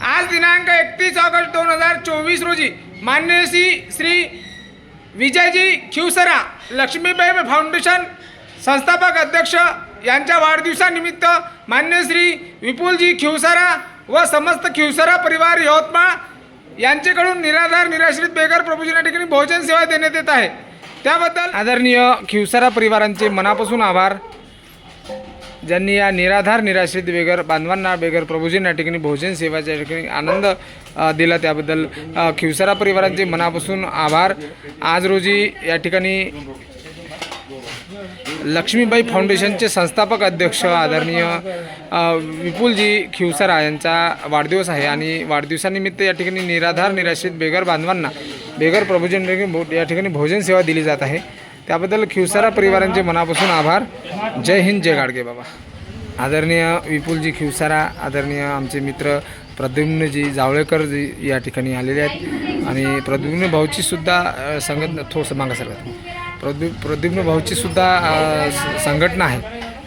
आज दिनांक एकतीस ऑगस्ट दोन हजार चोवीस रोजी मान्य श्री श्री विजयजी खिवसरा लक्ष्मीबाई फाउंडेशन संस्थापक अध्यक्ष यांच्या वाढदिवसानिमित्त मान्य श्री विपुलजी खिवसरा व समस्त खिवसरा परिवार यवतमाळ यांच्याकडून निराधार निराश्रित बेघर प्रभूजी या ठिकाणी भोजन सेवा देण्यात येत आहे. त्याबद्दल आदरणीय खिवसरा परिवारांचे मनापासून आभार. ज्यांनी या निराधार निराश्रित बेगर बांधवांना बेगर प्रभूजींना या ठिकाणी भोजन सेवाच्या ठिकाणी आनंद दिला त्याबद्दल खिवसारा खिवसरा परिवारांचे मनापासून आभार. आज रोजी या ठिकाणी लक्ष्मीबाई फाउंडेशनचे संस्थापक अध्यक्ष आदरणीय विपुलजी खिवसरा यांचा वाढदिवस आहे आणि वाढदिवसानिमित्त या ठिकाणी निराधार निराश्रित बेगर बांधवांना बेगर प्रभूजन या ठिकाणी भोजन सेवा दिली जात आहे. त्याबद्दल खिवसरा परिवारांचे मनापासून आभार. जय हिंद जय गाडगे बाबा. आदरणीय विपुलजी खिवसारा आदरणीय आमचे मित्र प्रद्युम्नजी जावळेकर जी या ठिकाणी आलेले आहेत. आणि प्रद्युम्न भाऊचीसुद्धा संघटना थोडंसं मागा सरकार प्रद्यु प्रद्युम्न भाऊचीसुद्धा संघटना आहे.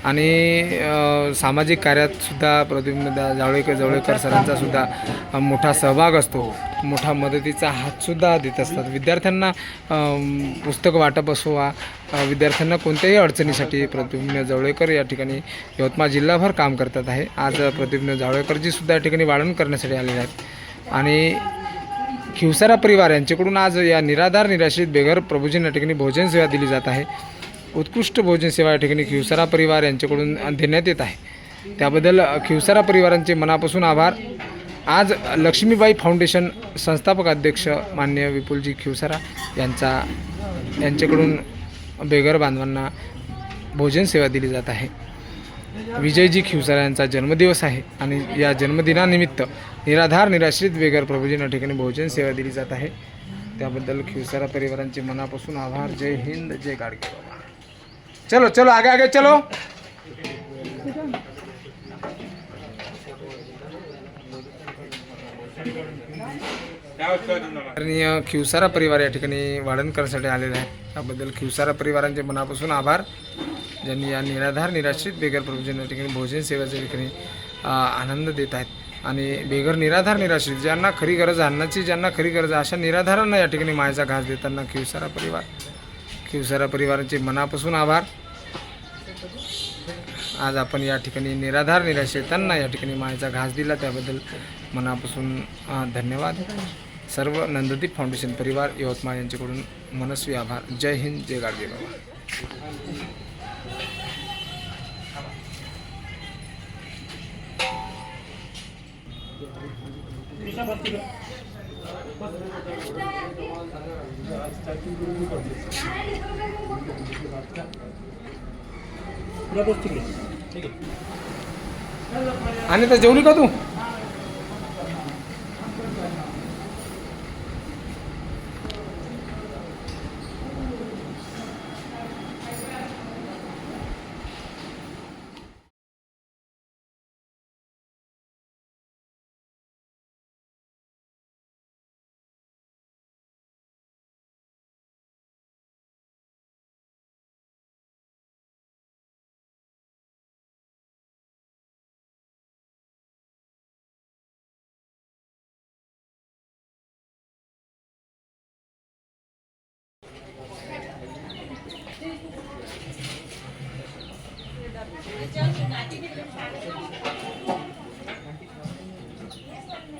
आणि सामाजिक कार्यातसुद्धा प्रद्युम्न जावळेकर जावळेकर सरांचासुद्धा मोठा सहभाग असतो. मोठा मदतीचा हातसुद्धा देत असतात. विद्यार्थ्यांना पुस्तक वाटप असो वा विद्यार्थ्यांना कोणत्याही अडचणीसाठी प्रद्युम्न जावळेकर या ठिकाणी यवतमाळ जिल्हाभर काम करतात आहे. आज प्रद्युम्न जावळेकरजीसुद्धा या ठिकाणी वाढण करण्यासाठी आलेले आहेत. आणि खिवसारा परिवार यांच्याकडून आज या निराधार निराश्रित बेघर प्रभूजींना या ठिकाणी भोजन सेवा दिली जात आहे. उत्कृष्ट भोजन सेवा या ठिकाणी खिवसारा परिवार यांच्याकडून देण्यात येत आहे. त्याबद्दल खिवसारा परिवारांचे मनापासून आभार. आज लक्ष्मीबाई फाउंडेशन संस्थापक अध्यक्ष मान्य विपुलजी खिवसारा यांचा यांच्याकडून बेघर बांधवांना भोजन सेवा दिली जात आहे. विजयजी खिवसारा यांचा जन्मदिवस आहे आणि या जन्मदिनानिमित्त निराधार निराश्रित बेघर प्रभूजींना ठिकाणी भोजन सेवा दिली जात आहे. त्याबद्दल खिवसारा परिवारांचे मनापासून आभार. जय हिंद जय गाडगे. बाबा चलो चलो आगे आगे चलो. आदरणीय खिवसारा परिवार या ठिकाणी वाढण करण्यासाठी आलेले आहे त्याबद्दल खिवसारा परिवारांचे मनापासून आभार. ज्यांनी या निराधार निराश्रित बेघर प्रभूजन या ठिकाणी भोजन सेवेच्या ठिकाणी आनंद देत आहेत. आणि बेघर निराधार निराश्रित ज्यांना खरी गरज अन्नाची ज्यांना खरी गरज अशा निराधारांना या ठिकाणी मायचा घास देताना खिवसारा परिवार खिवसारा परिवारांचे मनापासून आभार. आज आपण या ठिकाणी निराधार निराश्रितांना या ठिकाणी मायचा घास दिला. त्याबद्दल मनापासून धन्यवाद. सर्व नंददीप फाउंडेशन परिवार यवतमाळ यांच्याकडून मनस्वी आभार. जय हिंद जय गाडगे बाबा. आणि तर जेवली का तू?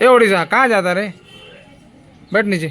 एवढी जा कहाँ जाता रे? बैठ नीचे